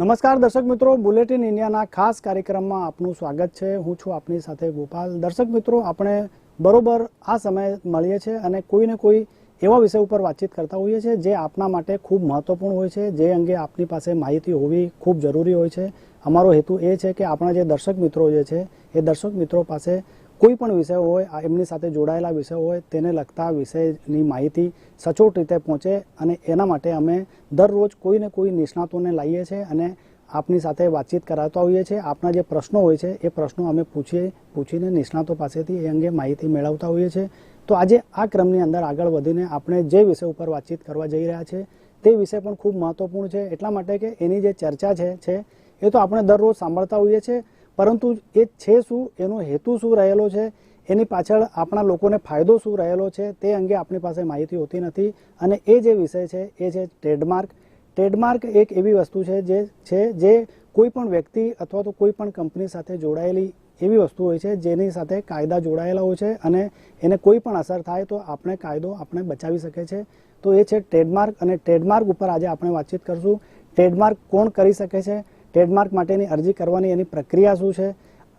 નમસ્કાર દર્શક મિત્રો, બુલેટિન ઇન્ડિયાના ખાસ કાર્યક્રમમાં આપનું સ્વાગત છે. હું છું આપની સાથે ગોપાલ. દર્શક મિત્રો, આપણે બરોબર આ સમયે મળીએ છીએ અને કોઈને કોઈ એવા વિષય ઉપર વાતચીત કરતા હોઈએ છીએ જે આપના માટે ખૂબ મહત્વપૂર્ણ હોય છે, જે અંગે આપની પાસે માહિતી હોવી ખૂબ જરૂરી હોય છે. અમારો હેતુ એ છે કે આપણા જે દર્શક મિત્રો જે છે, એ દર્શક મિત્રો પાસે કોઈ પણ વિષય હોય એમની સાથે જોડાયેલા વિષય હોય, તેને લગતા વિષયની માહિતી સચોટ રીતે પહોંચે અને એના માટે અમે દરરોજ કોઈને કોઈ નિષ્ણાતોને લાવીએ છીએ અને આપની સાથે વાતચીત કરાવતા હોઈએ છીએ. આપના જે પ્રશ્નો હોય છે, એ પ્રશ્નો અમે પૂછીએ, પૂછીને નિષ્ણાતો પાસેથી એ અંગે માહિતી મેળવતા હોઈએ છીએ. તો આજે આ ક્રમની અંદર આગળ વધીને આપણે જે વિષય ઉપર વાતચીત કરવા જઈ રહ્યા છે તે વિષય પણ ખૂબ મહત્વપૂર્ણ છે. એટલા માટે કે એની જે ચર્ચા છે, એ તો આપણે દરરોજ સાંભળતા હોઈએ છીએ. પરંતુ એ છે શું, એનો હેતુ શું રહેલો છે, એની પાછળ આપણા લોકોને ફાયદો શું રહેલો છે, તે અંગે આપણી પાસે માહિતી હોતી નથી. અને એ જે વિષય છે, એ છે ટ્રેડમાર્ક. ટ્રેડમાર્ક એક એવી વસ્તુ છે જે છે જે કોઈ પણ વ્યક્તિ અથવા તો કોઈ પણ કંપની સાથે જોડાયેલી એવી વસ્તુ હોય છે, જેની સાથે કાયદા જોડાયેલા હોય છે અને એને કોઈ પણ અસર થાય તો આપણે કાયદો આપણે બચાવી શકે છે તો એ છે ટ્રેડમાર્ક. અને ટ્રેડમાર્ક ઉપર આજે આપણે વાતચીત કરશું. ટ્રેડમાર્ક કોણ કરી શકે છે? ટ્રેડમાર્ક માટેની અરજી કરવાની એની પ્રક્રિયા શું છે?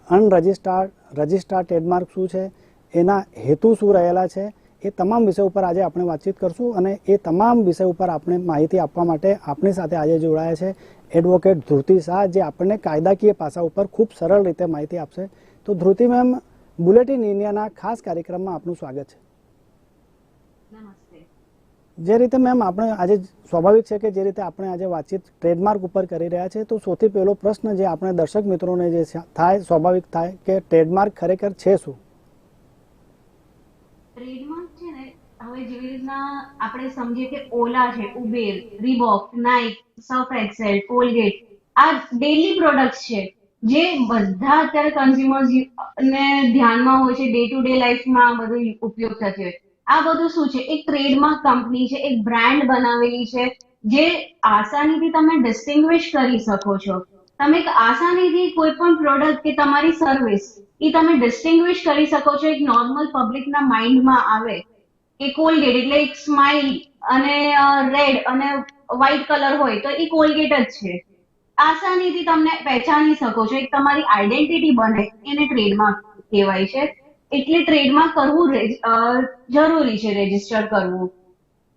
અનરજિસ્ટાર્ડ, રજિસ્ટાર્ડ ટ્રેડમાર્ક શું છે? એના હેતુ શું રહેલા છે? એ તમામ વિષય ઉપર આજે આપણે વાતચીત કરશું અને એ તમામ વિષય ઉપર આપણે માહિતી આપવા માટે આપણી સાથે આજે જોડાયા છે એડવોકેટ ધ્રુતિ શાહ, જે આપણને કાયદાકીય પાસા ઉપર ખૂબ સરળ રીતે માહિતી આપશે. તો ધ્રુતિ મેમ, બુલેટિન ઇન્ડિયાના ખાસ કાર્યક્રમમાં આપનું સ્વાગત છે. જે રીતે મેમ આપણે આજે સ્વાભાવિક છે કે જે રીતે આપણે આજે વાતચીત ટ્રેડમાર્ક ઉપર કરી રહ્યા છે, તો સૌથી પહેલો પ્રશ્ન જે આપણે દર્શક મિત્રોને જે થાય, સ્વાભાવિક થાય કે ટ્રેડમાર્ક ખરેખર છે શું? ટ્રેડમાર્ક છે ને, હવે જેવી રીતના આપણે સમજીએ કે ઓલા છે, Uber, Reebok, Nike Surf Excel, Colgate, આ ડેલી પ્રોડક્ટ છે, જે બધા અત્યારે કન્ઝ્યુમર્સ ને ધ્યાનમાં હોય છે ડે ટુ ડે લાઈફમાં બધું ઉપયોગ થતી હોય. આ બધું શું છે? એક ટ્રેડમાર્ક કંપની છે, એક બ્રાન્ડ બનાવેલી છે, જે આસાનીથી તમે ડિસ્ટિંગ્વિશ કરી શકો છો. તમે એક આસાનીથી કોઈ પણ પ્રોડક્ટ કે તમારી સર્વિસ એ તમે ડિસ્ટિંગ્વિશ કરી શકો છો, એક નોર્મલ પબ્લિકના માઇન્ડમાં આવે. કે કોલગેટ એટલે એક સ્માઇલ અને રેડ અને વ્હાઇટ કલર હોય તો એ કોલગેટ જ છે. આસાનીથી તમને પહેચાની શકો છો, એક તમારી આઈડેન્ટિટી બને, એને ટ્રેડમાર્ક કહેવાય છે. એટલે ટ્રેડમાર્ક કરવું જરૂરી છે રજિસ્ટર કરવું.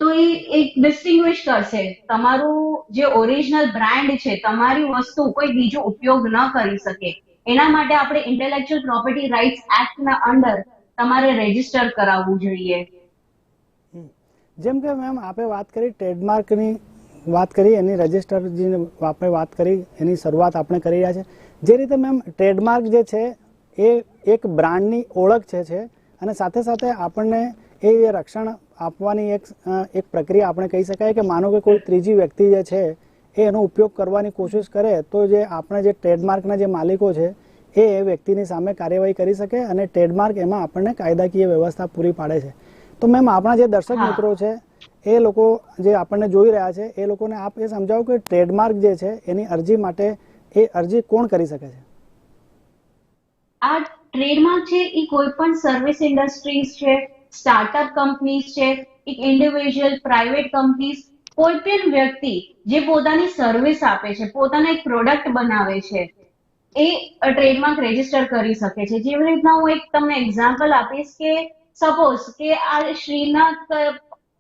તો એ એક ડિસ્ટિંગ્વિશ કરશે. તમારું જે ઓરિજિનલ બ્રાન્ડ છે, તમારી વસ્તુ કોઈ બીજો ઉપયોગ ન કરી શકે. એના માટે આપણે ઇન્ટેલેક્ચુઅલ પ્રોપર્ટી રાઇટ્સ એક્ટના અંડર તમારે રજિસ્ટર કરાવવું જોઈએ. જેમ કે મેમ, આપે વાત કરી ટ્રેડમાર્કની વાત કરી, એની જે આપણે વાત કરી, એની શરૂઆત આપણે કરી રહ્યા છે. જે રીતે મેમ ટ્રેડમાર્ક જે છે એ એક બ્રાન્ડની ઓળખ છે છે. અને સાથે સાથે આપણને એ રક્ષણ આપવાની એક એક પ્રક્રિયા આપણે કહી શકાય કે માનો કે કોઈ ત્રીજી વ્યક્તિ જે છે એ એનો ઉપયોગ કરવાની કોશિશ કરે તો જે આપણે જે ટ્રેડમાર્કના જે માલિકો છે એ એ વ્યક્તિની સામે કાર્યવાહી કરી શકે અને ટ્રેડમાર્ક એમાં આપણને કાયદાકીય વ્યવસ્થા પૂરી પાડે છે. તો મેમ આપણા જે દર્શક મિત્રો છે એ લોકો જે આપણને જોઈ રહ્યા છે એ લોકોને આપ એ સમજાવો કે ટ્રેડમાર્ક જે છે એની અરજી માટે એ અરજી કોણ કરી શકે છે? આ ટ્રેડમાર્ક છે એ કોઈ પણ સર્વિસ ઇન્ડસ્ટ્રીઝ છે સ્ટાર્ટઅપ કંપનીઝ છે, એક ઇન્ડિવિજ્યુઅલ પ્રાઇવેટ કંપનીઝ કોઈ પણ વ્યક્તિ જે પોતાની સર્વિસ આપે છે, પોતાના એક પ્રોડક્ટ બનાવે છે, એ ટ્રેડમાર્ક રજિસ્ટર કરી શકે છે. જેવી રીતના હું એક તમને એક્ઝામ્પલ આપીશ કે સપોઝ કે આ શ્રીનાથ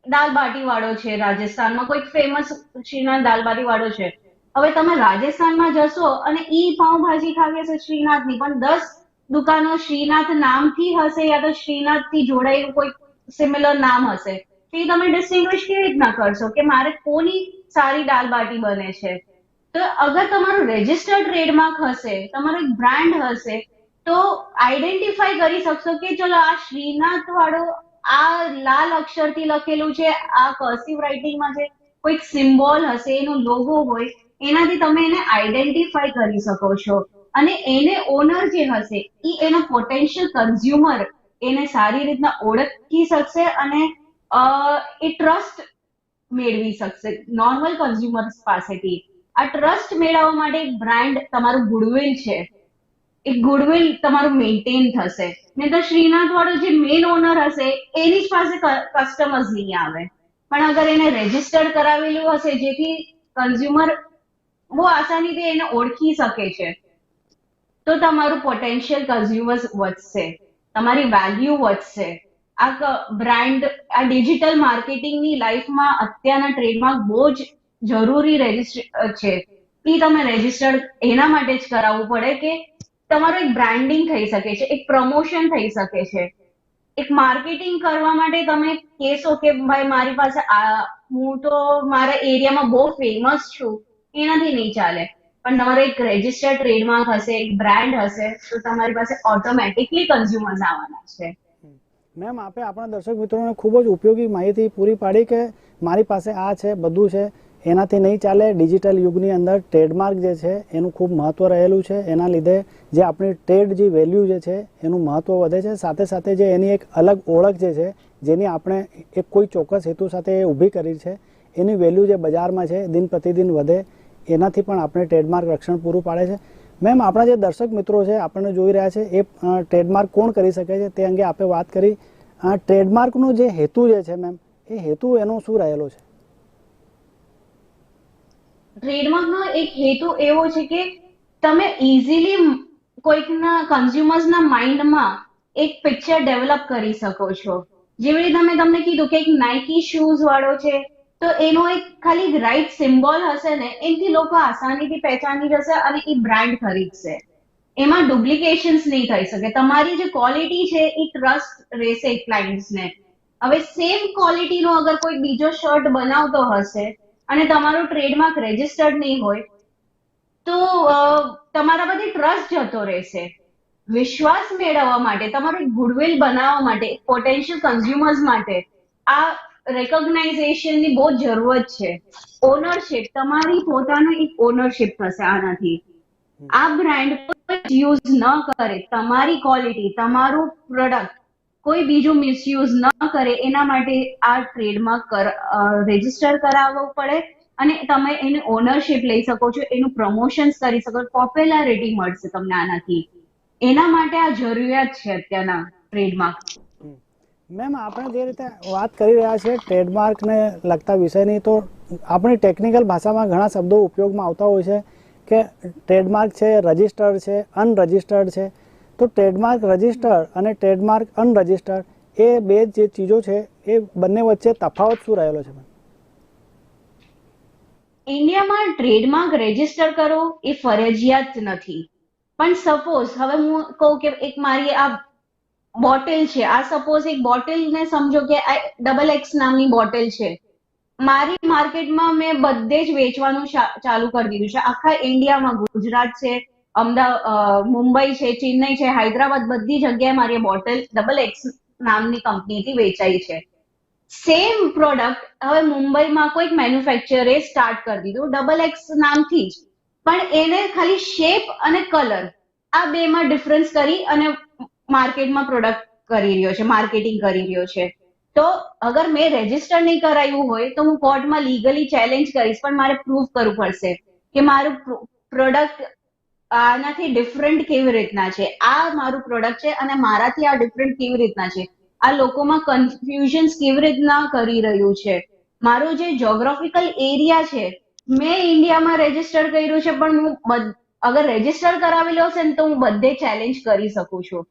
દાલ વાળો છે, રાજસ્થાનમાં કોઈક ફેમસ શ્રીનાથ દાલ વાળો છે. હવે તમે રાજસ્થાનમાં જશો અને ઈ પાઉંભાજી ખાવી હશે શ્રીનાથની, પણ દસ દુકાનો શ્રીનાથ નામથી હશે યા તો શ્રીનાથથી જોડાયેલું કોઈ સિમિલર નામ હશે? તો એ તમે ડિસ્ટિંગ્વિશ કેવી રીતના કરશો કે મારે કોની સારી દાલ બાટી બને છે? તો અગર તમારું રજિસ્ટર્ડ ટ્રેડમાર્ક હશે, તમારો એક બ્રાન્ડ હશે, તો આઈડેન્ટિફાઈ કરી શકશો કે ચલો આ શ્રીનાથ વાળો આ લાલ અક્ષરથી લખેલું છે, આ કર્સિવ રાઇટિંગમાં છે કોઈક સિમ્બોલ હશે, એનો લોગો હોય, એનાથી તમે એને આઈડેન્ટિફાઈ કરી શકો છો. અને એને ઓનર જે હશે એ એનો પોટેન્શિયલ કન્ઝ્યુમર એને સારી રીતના ઓળખી શકશે અને એ ટ્રસ્ટ મેળવી શકશે નોર્મલ કન્ઝ્યુમર્સ પાસેથી. આ ટ્રસ્ટ મેળવવા માટે એક બ્રાન્ડ તમારું ગુડવિલ છે. એક ગુડવિલ તમારું મેન્ટેન થશે. નહીં તો શ્રીનાથ વાળો જે મેન ઓનર હશે, એની જ પાસે કસ્ટમર્સ નહીં આવે. પણ અગર એને રજીસ્ટર્ડ કરાવેલું હશે જેથી કન્ઝ્યુમર બહુ આસાનીથી એને ઓળખી શકે છે. તો તમારું પોટેન્શિયલ કન્ઝ્યુમર્સ વધશે. તમારી વેલ્યુ વધશે. આ બ્રાન્ડ આ ડિજિટલ માર્કેટિંગની લાઈફમાં અત્યારના ટ્રેડમાર્ક બહુ જ જરૂરી રજિસ્ટર છે. એ તમે રજિસ્ટર એના માટે જ કરાવવું પડે કે તમારું એક બ્રાન્ડિંગ થઈ શકે છે, એક પ્રમોશન થઈ શકે છે. એક માર્કેટિંગ કરવા માટે તમે કહેશો કે ભાઈ મારી પાસે આ, હું તો મારા એરિયામાં બહુ ફેમસ છું, એનાથી નહીં ચાલે. પણ તમારો એક રજીસ્ટર્ડ ટ્રેડમાર્ક હશે, એક બ્રાન્ડ હશે, તો તમારી પાસે ઓટોમેટિકલી કન્ઝ્યુમર્સ આવવાના છે. મેમ, આપે આપણા દર્શક મિત્રોને ખૂબ જ ઉપયોગી માહિતી પૂરી પાડી કે મારી પાસે આ છે, બધું છે, એનાથી નહીં ચાલે. ડિજિટલ યુગની અંદર ટ્રેડમાર્ક જે છે, એનું ખૂબ મહત્વ રહેલું છે. એના લીધે જે આપણી ટ્રેડ જે વેલ્યુ જે છે, એનું મહત્વ વધે છે. સાથે સાથે જે એની એક અલગ ઓળખ જે છે, જેની આપણે એક કોઈ ચોક્કસ હેતુ સાથે એ ઊભી કરી છે, એની વેલ્યુ જે બજારમાં છે, દિન પ્રતિદિન વધે. એનાથી પણ આપણે ટ્રેડમાર્ક રક્ષણ પૂરું પાડે છે. મેમ આપણા જે દર્શક મિત્રો છે, આપણને જોઈ રહ્યા છે, એ ટ્રેડમાર્ક કોણ કરી શકે છે તે અંગે આપણે વાત કરી. આ ટ્રેડમાર્કનો જે હેતુ જે છે મેમ એ હેતુ એનો શું રહેલો છે? ટ્રેડમાર્કનો એક હેતુ એવો છે કે તમે ઇઝીલી કોઈકના કન્ઝ્યુમર્સના માઇન્ડમાં એક પિક્ચર ડેવલપ કરી શકો છો. જેવી રીતે મેં તમને કીધું કે એક નાઇકી શૂઝ વાળો છે તો એનો એક ખાલી રાઈટ સિમ્બોલ હશે ને, એનાથી લોકો આસાનીથી પહેચાની જશે અને એ બ્રાન્ડ ખરીદશે. એમાં ડુપ્લિકેશન્સ નહીં થઈ શકે. તમારી જે ક્વોલિટી છે, એ ટ્રસ્ટ રહેશે ક્લાયન્ટ્સને હવે સેમ ક્વોલિટીનો અગર કોઈ બીજો શર્ટ બનાવતો હશે અને તમારું ટ્રેડમાર્ક રજિસ્ટર્ડ નહીં હોય, તો તમારા બધી ટ્રસ્ટ જતો રહેશે. વિશ્વાસ મેળવવા માટે, તમારું ગુડવિલ બનાવવા માટે પોટેન્શિયલ કન્ઝ્યુમર્સ માટે, આ રેકોગ્નાઇઝેશનની બહુ જરૂરત છે. ઓનરશિપ તમારી પોતાનું એક ઓનરશિપ થશે આનાથી. આ બ્રાન્ડ યુઝ ન કરે. તમારી ક્વોલિટી તમારું પ્રોડક્ટ કોઈ બીજું મિસયુઝ ન કરે એના માટે આ ટ્રેડમાર્ક રજિસ્ટર કરાવવું પડે અને તમે એની ઓનરશિપ લઈ શકો છો એનું પ્રમોશન કરી શકો પોપ્યુલારિટી મળશે તમને આનાથી. એના માટે આ જરૂરિયાત છે અત્યારના ટ્રેડમાર્ક મેમ, આપણે જે રીતે વાત કરી રહ્યા છીએ ટ્રેડમાર્કને લગતા વિષયની, તો આપણી ટેકનિકલ ભાષામાં ઘણા શબ્દો ઉપયોગમાં આવતા હોય છે કે ટ્રેડમાર્ક છે, રજિસ્ટર્ડ છે, અનરજિસ્ટર્ડ છે. તો ટ્રેડમાર્ક, રજિસ્ટર્ડ અને ટ્રેડમાર્ક, અનરજિસ્ટર્ડ એ બે જે ચીજો છે, એ બંને વચ્ચે તફાવત શું રહેલો છે ઇન્ડિયામાં ટ્રેડમાર્ક રજિસ્ટર કરો એ ફરજિયાત નથી. પણ સપોઝ હવે હું કહું કે એક મારી આ બોટલ છે. આ સપોઝ એક બોટલ ને સમજો કે આ ડબલ એક્સ નામની બોટલ છે. મારી માર્કેટમાં મેં બધે જ વેચવાનું ચાલુ કરી દીધું છે. આખા ઇન્ડિયામાં, ગુજરાત છે અમદાવાદ મુંબઈ છે, ચેન્નઈ છે, હૈદરાબાદ બધી જગ્યાએ મારી બોટલ ડબલ એક્સ નામની કંપનીથી વેચાઈ છે. સેમ પ્રોડક્ટ હવે મુંબઈમાં કોઈક મેન્યુફેક્ચરે સ્ટાર્ટ કરી દીધું ડબલ એક્સ નામથી જ. પણ એને ખાલી શેપ અને કલર આ બેમાં ડિફરન્સ કરી અને માર્કેટમાં પ્રોડક્ટ કરી રહ્યો છે માર્કેટિંગ કરી રહ્યો છે. તો અગર મેં રજિસ્ટર નહીં કરાવ્યું હોય તો હું કોર્ટમાં લીગલી ચેલેન્જ કરીશ, પણ મારે પ્રૂફ કરવું પડશે કે મારું પ્રોડક્ટ આનાથી ડિફરન્ટ કેવી રીતના છે. આ મારું પ્રોડક્ટ છે અને મારાથી આ ડિફરન્ટ કેવી રીતના છે. આ લોકોમાં કન્ફ્યુઝન્સ કેવી રીતના કરી રહ્યું છે. મારું જે જોગ્રાફિકલ એરિયા છે, મેં ઇન્ડિયામાં રજિસ્ટર કર્યું છે, પણ હું અગર રજિસ્ટર કરાવેલો હશે ને તો હું બધે ચેલેન્જ કરી શકું છું.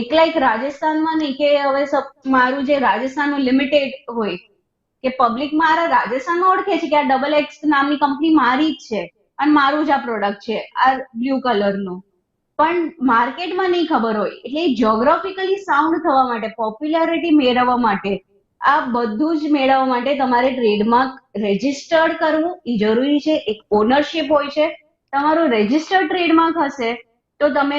એકલા એક રાજસ્થાનમાં નહીં કે હવે મારું જે રાજસ્થાનનું લિમિટેડ હોય, કે પબ્લિક મારા રાજસ્થાનમાં ઓળખે છે કે આ ડબલ એક્સ નામની કંપની મારી જ છે અને મારું જ આ પ્રોડક્ટ છે, આ બ્લુ કલરનું પણ માર્કેટમાં નહીં ખબર હોય, એટલે જ્યોગ્રાફિકલી સાઉન્ડ થવા માટે પોપ્યુલારિટી મેળવવા માટે, આ બધું જ મેળવવા માટે તમારે ટ્રેડમાર્ક રેજીસ્ટર્ડ કરવું એ જરૂરી છે. એક ઓનરશિપ હોય છે. તમારું રેજીસ્ટર્ડ ટ્રેડમાર્ક હશે તો તમે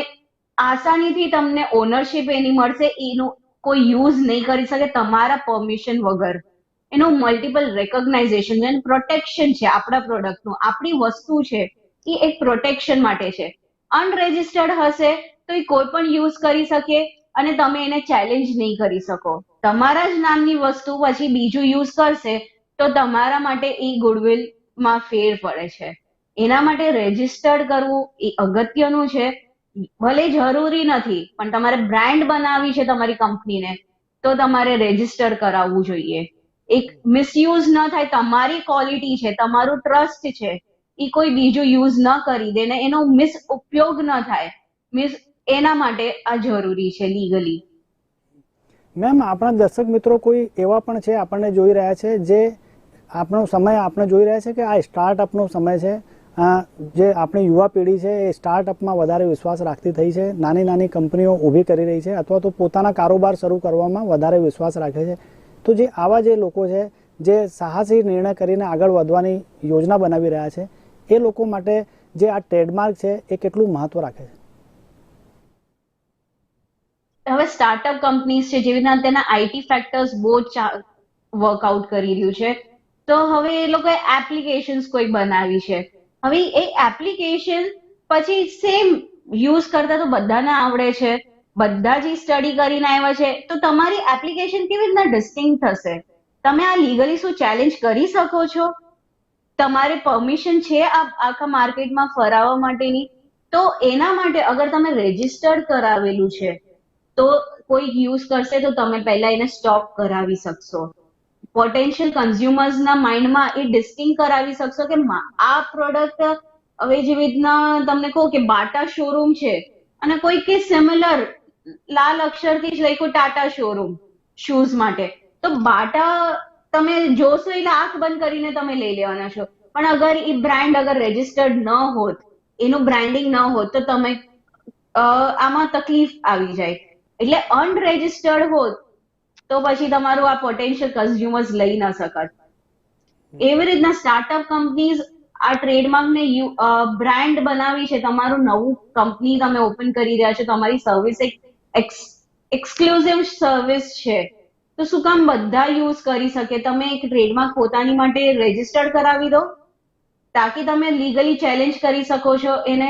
આસાનીથી તમને ઓનરશિપ એની મળશે, એનું કોઈ યુઝ નહીં કરી શકે તમારા પરમિશન વગર. એનું મલ્ટિપલ રેકોગ્નાઇઝેશન અને પ્રોટેક્શન છે આપણા પ્રોડક્ટનું આપણી વસ્તુ છે, એ એક પ્રોટેક્શન માટે છે. અનરેજિસ્ટર્ડ હશે તો એ કોઈ પણ યુઝ કરી શકે અને તમે એને ચેલેન્જ નહીં કરી શકો. તમારા જ નામની વસ્તુ પછી બીજું યુઝ કરશે તો તમારા માટે એ ગુડવિલમાં ફેર પડે છે. એના માટે રેજિસ્ટર્ડ કરવું એ અગત્યનું છે. ભલે જરૂરી નથી, પણ તમારે બ્રાન્ડ બનાવવી છે તમારી કંપનીને, તો તમારે રેજિસ્ટર કરાવવું જોઈએ. એક મિસયુઝ ન થાય, તમારી ક્વોલિટી છે, તમારું ટ્રસ્ટ છે, એ કોઈ બીજું યુઝ ન કરી દે ને એનો મિસ ઉપયોગ ન થાય. મિસ એના માટે આ જરૂરી છે લીગલી મેમ આપણા દર્શક મિત્રો કોઈ એવા પણ છે આપણને જોઈ રહ્યા છે, જે આપણો સમય આપણે જોઈ રહ્યા છે કે આ સ્ટાર્ટઅપનો સમય છે જે આપણી યુવા પેઢી છે એ સ્ટાર્ટઅપમાં વધારે વિશ્વાસ રાખતી થઈ છે, નાની નાની કંપનીઓ ઊભી કરી રહી છે, અથવા તો પોતાના કારોબાર શરૂ કરવામાં વધારે વિશ્વાસ રાખે છે. તો જે આવા જે લોકો છે, જે સાહસી નિર્ણય કરીને આગળ વધવાની યોજના બનાવી રહ્યા છે, એ લોકો માટે જે આ ટ્રેડમાર્ક છે, એ કેટલું મહત્વ રાખે છે? હવે સ્ટાર્ટઅપ કંપનીઝ છે, જેવી રીતના તેના આઈટી ફેક્ટર્સ બહુ વર્કઆઉટ કરી રહ્યું છે. તો હવે એ લોકોએ એપ્લિકેશન્સ કોઈ બનાવી છે. હવે એ એપ્લિકેશન પછી સેમ યુઝ કરતા તો બધાને આવડે છે. બધા જ સ્ટડી કરીને આવ્યા છે. તો તમારી એપ્લિકેશન કેવી રીતના ડિસ્ટિંગ થશે? તમે આ લીગલી શું ચેલેન્જ કરી શકો છો? તમારે પરમિશન છે આ આખા માર્કેટમાં ફરાવવા માટેની? તો એના માટે અગર તમે રજીસ્ટર્ડ કરાવેલું છે, તો કોઈ યુઝ કરશે તો તમે પહેલા એને સ્ટોપ કરાવી શકશો. પોટેન્શિયલ કન્ઝ્યુમર્સના માઇન્ડમાં એ ડિસ્ટિંગ કરાવી શકશો કે આ પ્રોડક્ટ હવે જેવી રીતના તમને કહો કે બાટા શોરૂમ છે અને કોઈ કે સિમિલર લાલ અક્ષરથી જ લખ્યું ટાટા શોરૂમ શૂઝ માટે. તો બાટા તમે જોશો એટલે આંખ બંધ કરીને તમે લઈ લેવાના છો. પણ અગર એ બ્રાન્ડ અગર રજીસ્ટર્ડ ન હોત, એનું બ્રાન્ડિંગ ન હોત, તો તમે આમાં તકલીફ આવી જાય. એટલે અનરજિસ્ટર્ડ હોત તો પછી તમારું આ પોટેન્શિયલ કન્ઝ્યુમર્સ લઈ ન શકત. એવી રીતના સ્ટાર્ટઅપ કંપનીઝ આ ટ્રેડમાર્ક ને બ્રાન્ડ બનાવી છે, તમારું નવું કંપની તમે ઓપન કરી રહ્યા છો, તમારી સર્વિસ એક એક્સક્લુઝિવ સર્વિસ છે. તો શું કામ બધા યુઝ કરી શકે? તમે એક ટ્રેડમાર્ક પોતાની માટે રજીસ્ટર્ડ કરાવી દો, તાકી તમે લીગલી ચેલેન્જ કરી શકો છો એને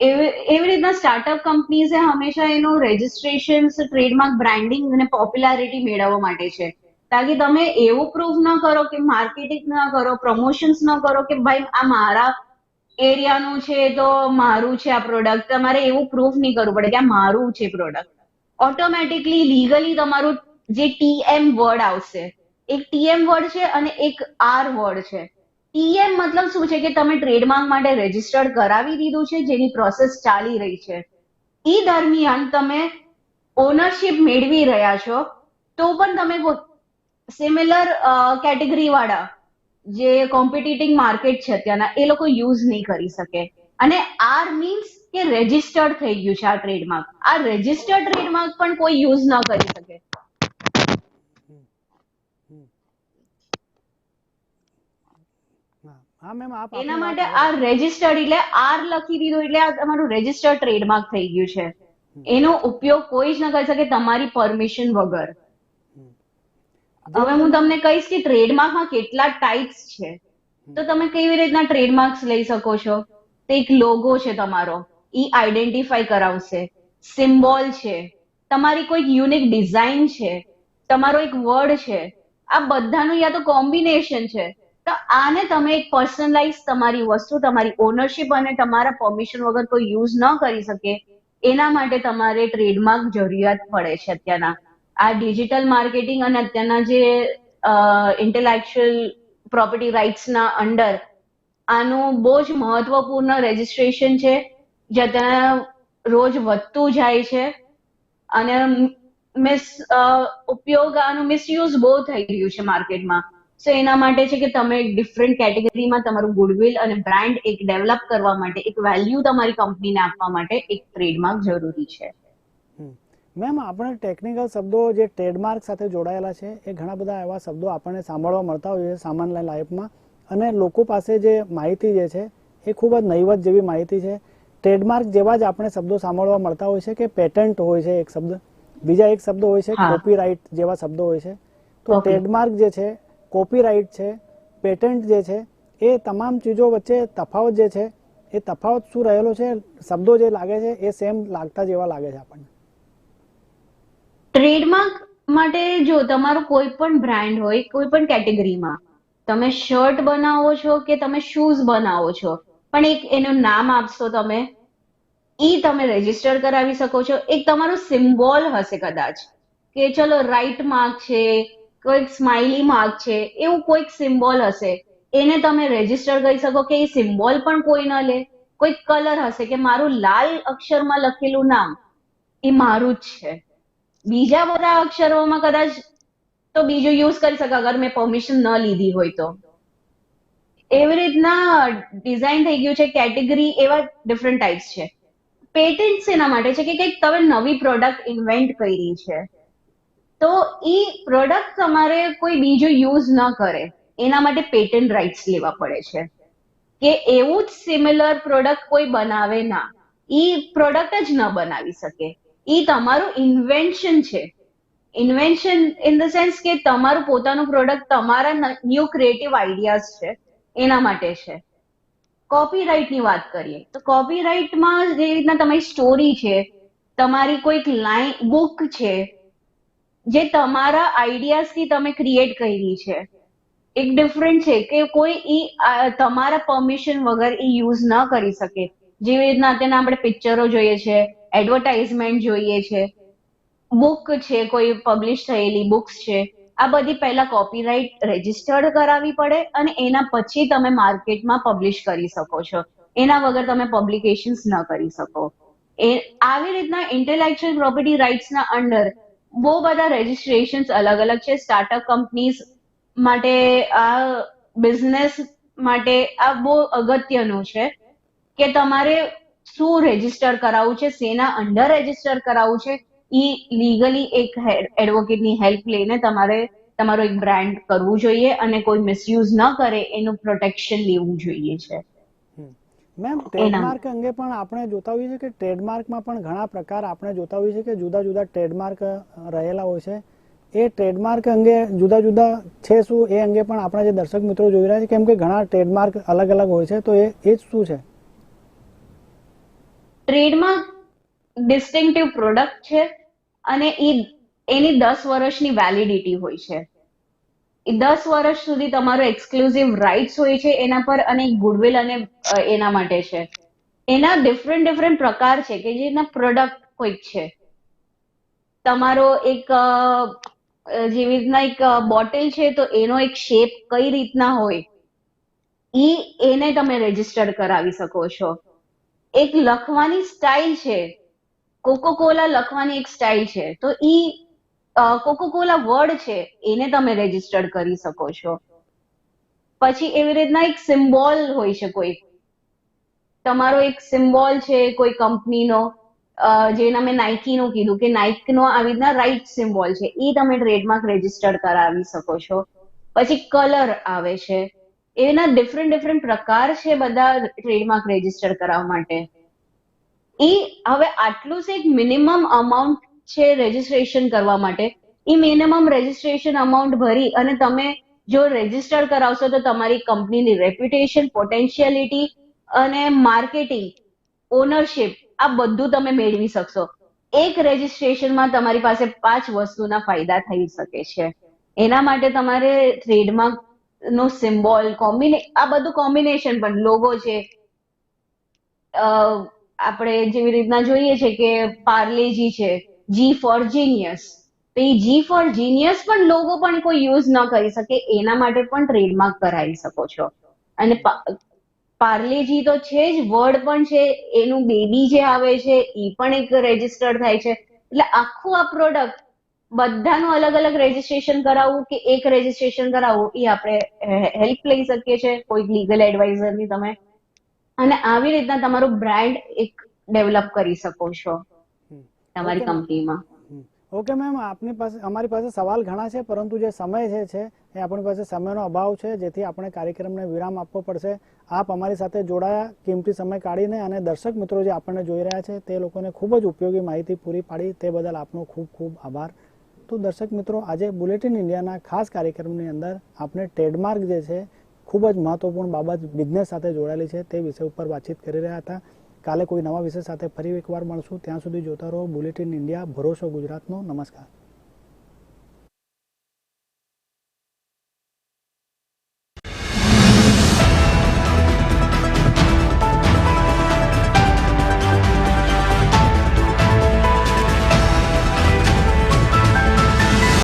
એવી એવી રીતના સ્ટાર્ટઅપ કંપનીઝે હંમેશા એનું રજીસ્ટ્રેશન ટ્રેડમાર્ક બ્રાન્ડિંગ અને પોપ્યુલારિટી મેળવવા માટે છે. તાકી તમે એવું પ્રૂફ ન કરો કે માર્કેટિંગ ન કરો પ્રમોશન્સ ન કરો કે ભાઈ, આ મારા એરિયાનું છે તો મારું છે આ પ્રોડક્ટ તમારે એવું પ્રૂફ નહીં કરવું પડે કે આ મારું છે પ્રોડક્ટ ઓટોમેટિકલી લીગલી તમારું જે ટીએમ વર્ડ આવશે. એક ટીએમ વર્ડ છે અને એક આર વર્ડ છે. ટીએમ મતલબ શું છે કે તમે ટ્રેડમાર્ક માટે રજીસ્ટર્ડ કરાવી દીધું છે, જેની પ્રોસેસ ચાલી રહી છે. એ દરમિયાન તમે ઓનરશિપ મેળવી રહ્યા છો, તો પણ તમે સિમિલર કેટેગરી વાળા જે કોમ્પિટિટિંગ માર્કેટ છે અત્યારના, એ લોકો યુઝ નહીં કરી શકે. અને આર મીન્સ કે રજીસ્ટર્ડ થઈ ગયું છે આ ટ્રેડમાર્ક આ રજીસ્ટર્ડ ટ્રેડમાર્ક પણ કોઈ યુઝ ન કરી શકે. હા હા મેમ આપ એના માટે આ રજીસ્ટર્ડ એટલે આર લખી દીધું એટલે આ તમારું રજીસ્ટર્ડ ટ્રેડમાર્ક થઈ ગયું છે. એનો ઉપયોગ કોઈ જ ન કરી શકે તમારી પરમિશન વગર. હવે હું તમને કહીશ કે ટ્રેડમાર્કમાં કેટલા ટાઈપ્સ છે. તો તમે કેવી રીતના ટ્રેડમાર્ક્સ લઈ શકો છો? તો એક લોગો છે તમારો. ઈ આઈડેન્ટિફાઈ કરાવશે. સિમ્બોલ છે. તમારી કોઈક યુનિક ડિઝાઇન છે. તમારો એક વર્ડ છે. આ બધાનું યા તો કોમ્બિનેશન છે. તો આને તમે એક પર્સનલાઇઝ તમારી વસ્તુ, તમારી ઓનરશિપ અને તમારા પરમિશન વગર કોઈ યુઝ ન કરી શકે, એના માટે તમારે ટ્રેડમાર્ક જરૂરિયાત પડે છે અત્યારના. આ ડિજિટલ માર્કેટિંગ અને અત્યારના જે ઇન્ટેલેક્ચ્યુઅલ પ્રોપર્ટી રાઇટ્સના અંડર આનું બહુ જ મહત્વપૂર્ણ રજિસ્ટ્રેશન છે, જે અત્યારના રોજ વધતું જાય છે. અને મિસ ઉપયોગ આનું મિસયુઝ બહુ થઈ રહ્યું છે માર્કેટમાં સો એના માટે છે કે તમે ડિફરન્ટ કેટેગરીમાં તમારું ગુડવિલ અને બ્રાન્ડ એક ડેવલપ કરવા માટે એક વેલ્યુ તમારી કંપનીને આપવા માટે એક ટ્રેડમાર્ક જરૂરી છે. મેમ આપણે ટેકનિકલ શબ્દો જે ટ્રેડમાર્ક સાથે જોડાયેલા છે એ ઘણા બધા એવા શબ્દો આપણને સાંભળવા મળતા હોય છે સામાન્ય લાઈફમાં. અને લોકો પાસે જે માહિતી જે છે એ ખૂબ જ નહીવત જેવી માહિતી છે. ટ્રેડમાર્ક જેવા જ આપણે શબ્દો સાંભળવા મળતા હોય છે કે પેટન્ટ હોય છે એક શબ્દ. બીજા એક શબ્દ હોય છે. કોપીરાઇટ જેવા શબ્દો હોય છે. તો ટ્રેડમાર્ક જે છે કોપીરાઇટ છે, પેટન્ટ જે છે, એ તમામ ચીજો વચ્ચે તફાવત જે છે, એ તફાવત શું રહેલો છે, શબ્દો જે લાગે છે, એ સેમ લાગતા જેવા લાગે છે આપણને. ટ્રેડમાર્ક માટે જો તમારું કોઈ પણ બ્રાન્ડ હોય, કોઈ પણ કેટેગરીમાં તમે શર્ટ બનાવો છો કે તમે શૂઝ બનાવો છો, પણ એક એનું નામ આપશો તમે, ઈ તમે રજિસ્ટર કરાવી શકો છો. એક તમારું સિમ્બોલ હશે કદાચ, કે ચલો રાઈટ માર્ક છે કોઈક સ્માઇલી માર્ક છે, એવું કોઈક સિમ્બોલ હશે. એને તમે રજિસ્ટર કરી શકો કે એ સિમ્બોલ પણ કોઈ ન લે. કોઈક કલર હશે કે મારું લાલ અક્ષરમાં લખેલું નામ, એ મારું જ છે. બીજા બધા અક્ષરોમાં કદાચ તો બીજું યુઝ કરી શકે અગર મેં પરમિશન ન લીધી હોય તો. એવી રીતના ડિઝાઇન થઈ ગયું છે કેટેગરી એવા ડિફરન્ટ ટાઈપ્સ છે. પેટન્ટ એના માટે છે કે કંઈક તમે નવી પ્રોડક્ટ ઇન્વેન્ટ કરી છે. તો એ પ્રોડક્ટ તમારે કોઈ બીજો યુઝ ન કરે. એના માટે પેટન્ટ રાઇટ્સ લેવા પડે છે. કે એવું જ સિમિલર પ્રોડક્ટ કોઈ બનાવે ના. એ પ્રોડક્ટ જ ન બનાવી શકે. એ તમારું ઇન્વેન્શન છે. ઇન્વેન્શન ઇન ધ સેન્સ કે તમારું પોતાનું પ્રોડક્ટ તમારા ન્યૂ ક્રિએટિવ આઈડિયાઝ છે. એના માટે છે. કોપીરાઇટની વાત કરીએ. તો કોપીરાઇટમાં જે રીતના તમારી સ્ટોરી છે, તમારી કોઈક લાઈન બુક છે જે તમારા આઈડિયાઝથી તમે ક્રિએટ કરી છે. એક ડિફરન્ટ છે કે કોઈ ઈ તમારા પરમિશન વગર ઈ યુઝ ન કરી શકે. જેવી રીતના તેના આપણે પિક્ચરો જોઈએ છે એડવર્ટાઇઝમેન્ટ જોઈએ છે બુક છે, કોઈ પબ્લિશ થયેલી બુક્સ છે. આ બધી પહેલા કોપીરાઇટ રજીસ્ટર્ડ કરાવવી પડે અને એના પછી તમે માર્કેટમાં પબ્લિશ કરી શકો છો. એના વગર તમે પબ્લિકેશન્સ ન કરી શકો. એ, આવી રીતના ઇન્ટેલેક્ચુઅલ પ્રોપર્ટી રાઇટ્સના અંડર બહુ બધા રજીસ્ટ્રેશન્સ અલગ અલગ છે. સ્ટાર્ટઅપ કંપનીઝ માટે આ બિઝનેસ માટે આ બહુ અગત્યનું છે કે તમારે શું રજિસ્ટર કરાવવું છે, શેના અંડર રજિસ્ટર કરાવવું છે એ લીગલી એક એડવોકેટની હેલ્પ લઈને તમારે તમારો એક બ્રાન્ડ કરવું જોઈએ અને કોઈ મિસયુઝ ન કરે એનું પ્રોટેક્શન લેવું જોઈએ છે. મેમ ટ્રેડમાર્ક અંગે પણ આપણે જોતા હોઈએ છીએ કે ટ્રેડમાર્કમાં પણ ઘણા પ્રકાર આપણે જોતા હોઈએ છીએ કે જુદા જુદા ટ્રેડમાર્ક રહેલા હોય છે. એ ટ્રેડમાર્ક અંગે જુદા જુદા છે શું? એ અંગે પણ આપણા જે દર્શક મિત્રો જોઈ રહ્યા છે કેમ કે ઘણા ટ્રેડમાર્ક અલગ અલગ હોય છે તો એ એ જ શું છે? ટ્રેડમાર્ક ડિસ્ટિંક્ટિવ પ્રોડક્ટ છે અને એ એની દસ વર્ષની વેલિડિટી હોય છે. એ દસ વર્ષ સુધી તમારો એક્સક્લુઝિવ રાઇટ્સ હોય છે એના પર અને ગુડવિલ અને એના માટે છે. એના ડિફરન્ટ ડિફરન્ટ પ્રકાર છે કે જેના પ્રોડક્ટ કોઈક છે. તમારો એક જેવી રીતના એક બોટલ છે તો એનો એક શેપ કઈ રીતના હોય ઈ એને તમે રજિસ્ટર કરાવી શકો છો. એક લખવાની સ્ટાઇલ છે. કોકો કોલા લખવાની એક સ્ટાઇલ છે. તો ઈ કોકો કોલા વર્ડ છે, એને તમે રજીસ્ટર્ડ કરી શકો છો. પછી એવી રીતના એક સિમ્બોલ હોય છે કોઈ. તમારો એક સિમ્બોલ છે, કોઈ કંપનીનો જેના મેં નાઇકીનું કીધું કે નાઇકનો આવી રીતના રાઇટ સિમ્બોલ છે, એ તમે ટ્રેડમાર્ક રજીસ્ટર્ડ કરાવી શકો છો. પછી કલર આવે છે, એના ડિફરન્ટ ડિફરન્ટ પ્રકાર છે બધા ટ્રેડમાર્ક રજિસ્ટર કરાવવા માટે. એ હવે આટલું છે એક મિનિમમ અમાઉન્ટ છે રજીસ્ટ્રેશન કરવા માટે. એ મિનિમમ રજીસ્ટ્રેશન અમાઉન્ટ ભરી અને તમે જો રજિસ્ટર કરાવશો તો તમારી કંપનીની રેપ્યુટેશન પોટેન્શિયાલિટી અને માર્કેટિંગ ઓનરશિપ આ બધું તમે મેળવી શકશો. એક રજીસ્ટ્રેશનમાં તમારી પાસે પાંચ વસ્તુના ફાયદા થઈ શકે છે. એના માટે તમારે ટ્રેડમાર્ક નો સિમ્બોલ કોમ્બિને આ બધું કોમ્બિનેશન પણ લોગો છે. આપણે જેવી રીતના જોઈએ છે કે પાર્લેજી છે. જી ફોર જીનિયસ તો એ જી ફોર જીનિયસ પણ લોગો પણ કોઈ યુઝ ન કરી શકે, એના માટે પણ ટ્રેડમાર્ક કરાવી શકો છો. અને પાર્લેજી તો છે જ વર્ડ પણ છે, એનું બેબી જે આવે છે, એ પણ એક રજિસ્ટર થાય છે. એટલે આખું આ પ્રોડક્ટ બધાનું અલગ અલગ રજીસ્ટ્રેશન કરાવવું કે એક રજીસ્ટ્રેશન કરાવવું, એ આપણે હેલ્પ લઈ શકીએ છીએ, કોઈક લીગલ એડવાઇઝરની તમે. અને આવી રીતના તમારું બ્રાન્ડ એક ડેવલપ કરી શકો છો. તમારી કંપનીમાં. ઓકે મેમ આપની પાસે અમારી પાસે સવાલ ઘણા છે પરંતુ જે સમય જે છે એ આપણી પાસે સમયનો અભાવ છે જેથી આપણે કાર્યક્રમને વિરામ આપવો પડશે. આપ અમારી સાથે જોડાયા કિંમતી સમય કાઢીને અને દર્શક મિત્રો જે આપણને જોઈ રહ્યા છે તે લોકોને ખૂબ જ ઉપયોગી માહિતી પૂરી પાડી. તે બદલ આપનો ખૂબ ખૂબ આભાર. તો દર્શક મિત્રો આજે બુલેટિન ઇન્ડિયાના ખાસ કાર્યક્રમની અંદર આપણે ટ્રેડમાર્ક જે છે ખૂબ જ મહત્વપૂર્ણ બાબત બિઝનેસ સાથે જોડાયેલી છે તે વિષય ઉપર વાતચીત કરી રહ્યા હતા. કાલે કોઈ નવા વિષય સાથે ફરી એકવાર મળશું. ત્યાં સુધી જોતા રહો. બુલેટિન ઇન્ડિયા ભરોસો ગુજરાતનો. નમસ્કાર.